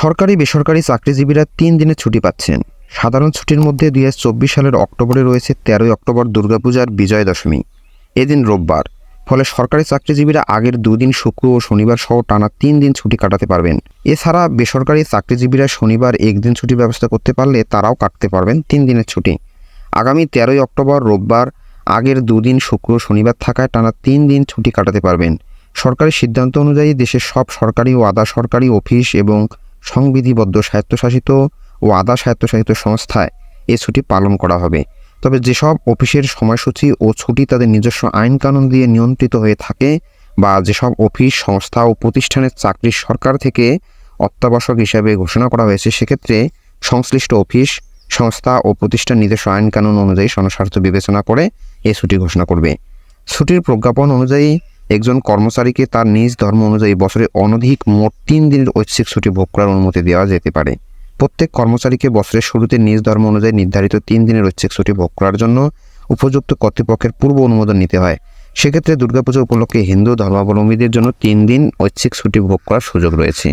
সরকারি বেসরকারি চাকরিজীবীরা তিন দিনের ছুটি পাচ্ছেন। সাধারণ ছুটির মধ্যে দুই হাজার চব্বিশ সালের অক্টোবরে রয়েছে তেরোই অক্টোবর দুর্গাপূজার বিজয় দশমী এদিন রোববার। ফলে সরকারি চাকরিজীবীরা আগের দুদিন শুক্র ও শনিবার সহ টানা তিন দিন ছুটি কাটাতে পারবেন। এছাড়া বেসরকারি চাকরিজীবীরা শনিবার একদিন ছুটি ব্যবস্থা করতে পারলে তারাও কাটতে পারবেন তিন দিনের ছুটি। আগামী তেরোই অক্টোবর রোববার আগের দুদিন শুক্র শনিবার থাকায় টানা তিন দিন ছুটি কাটাতে পারবেন। সরকারি সিদ্ধান্ত অনুযায়ী দেশের সব সরকারি ও আধা সরকারি অফিস এবং সংবিধিবদ্ধ স্বায়ত্তশাসিত ও আধা স্বায়ত্তশাসিত সংস্থায় এ ছুটি পালন করা হবে। তবে যেসব অফিসের সময়সূচি ও ছুটি তাদের নিজস্ব আইন কানুন দিয়ে নিয়ন্ত্রিত হয়ে থাকে বা যেসব অফিস, সংস্থা ও প্রতিষ্ঠানের চাকরি সরকার থেকে অত্যাবশ্যক হিসাবে ঘোষণা করা হয়েছে, সেক্ষেত্রে সংশ্লিষ্ট অফিস, সংস্থা ও প্রতিষ্ঠান নিজস্ব আইন কানুন অনুযায়ী জনস্বার্থ বিবেচনা করে এ ছুটি ঘোষণা করবে। ছুটির প্রজ্ঞাপন অনুযায়ী একজন কর্মচারীকে তার নিজ ধর্ম অনুযায়ী বছরে অনধিক মোট তিন দিনের ঐচ্ছিক ছুটি ভোগ করার অনুমতি দেওয়া যেতে পারে। প্রত্যেক কর্মচারীকে বছরের শুরুতে নিজ ধর্ম অনুযায়ী নির্ধারিত তিন দিনের ঐচ্ছিক ছুটি ভোগ করার জন্য উপযুক্ত কর্তৃপক্ষের পূর্ব অনুমোদন নিতে হয়। সেক্ষেত্রে দুর্গাপুজো উপলক্ষে হিন্দু ধর্মাবলম্বীদের জন্য তিন দিন ঐচ্ছিক ছুটি ভোগ করার সুযোগ রয়েছে।